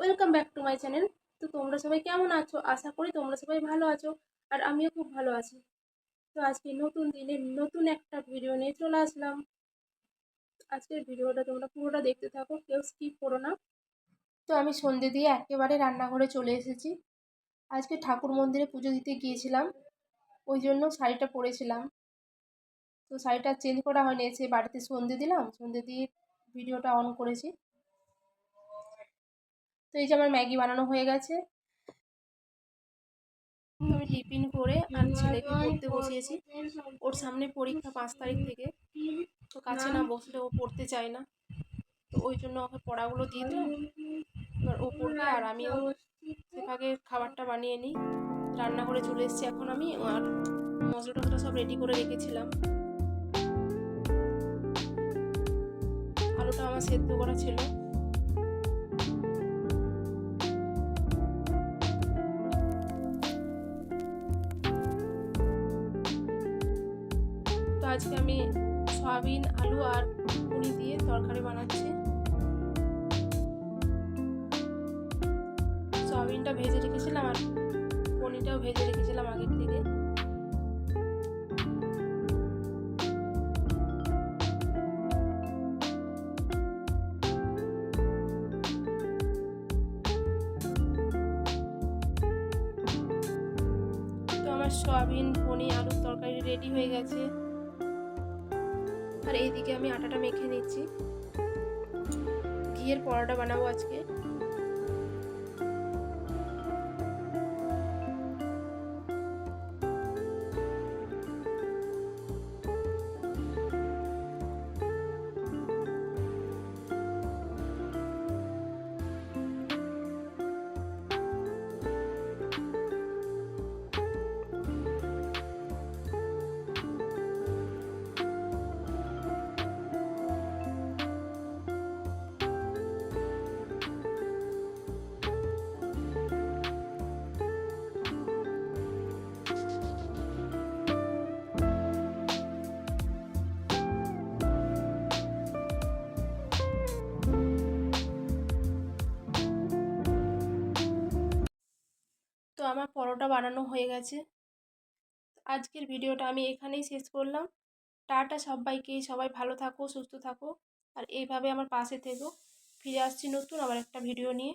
Welcome back to my channel তো তোমরা সবাই কেমন আছো? আশা করি তোমরা সবাই ভালো আছো, আর আমিও খুব ভালো আছি। তো আজকে নতুন দিনে নতুন একটা ভিডিও নিয়ে চলে আসলাম। আজকের ভিডিওটা তোমরা পুরোটা দেখতে থাকো, কেউ স্কিপ করো না। তো আমি সন্ধে দিয়ে একেবারে রান্নাঘরে চলে এসেছি। আজকে ঠাকুর মন্দিরে পুজো দিতে গিয়েছিলাম, ওই জন্য শাড়িটা পরেছিলাম। তো শাড়িটা চেঞ্জ করা হয়নি, এসে বাড়িতে সন্ধে দিলাম, সন্ধে দিয়ে ভিডিওটা অন করেছি। তো এই যে আমার ম্যাগি বানানো হয়ে গেছে। আমি টিফিন করে আর ছেলেকে পড়তে বসিয়েছি। ওর সামনে পরীক্ষা পাঁচ তারিখ থেকে। তো কাছে না বসলে ও পড়তে চায় না। তো ওই জন্য ওকে পড়াগুলো দিয়ে দিলাম। এবার ও পড়বে আর আমিও সেভাবে খাবারটা বানিয়ে নিই। রান্না করে চলে এসেছি এখন আমি। আর মশলা টশলা সব রেডি করে রেখেছিলাম। আলুটা আমার সেদ্ধ করা ছিল। আজকে আমি সয়াবিন, আলু আর পুরি দিয়ে তরকারি বানাচ্ছি। সয়াবিনটা ভেজে রেখেছিলাম আর পনিরটাও ভেজে রেখেছিলাম আগের থেকে। সয়াবিন, পনির, আলুর তরকারি রেডি হয়ে গেছে। আর এইদিকে আমি আটাটা মেখে নিচ্ছি। ঘিয়ের পরোটা বানাবো আজকে। আমার পরোটা বানানো হয়ে গেছে। আজকের ভিডিওটা আমি এখানেই শেষ করলাম। টাটা সবাইকে, সবাই ভালো থাকো, সুস্থ থাকো। আর এইভাবে আমার পাশে থেকো। ফিরে আসছি নতুন আবার একটা ভিডিও নিয়ে।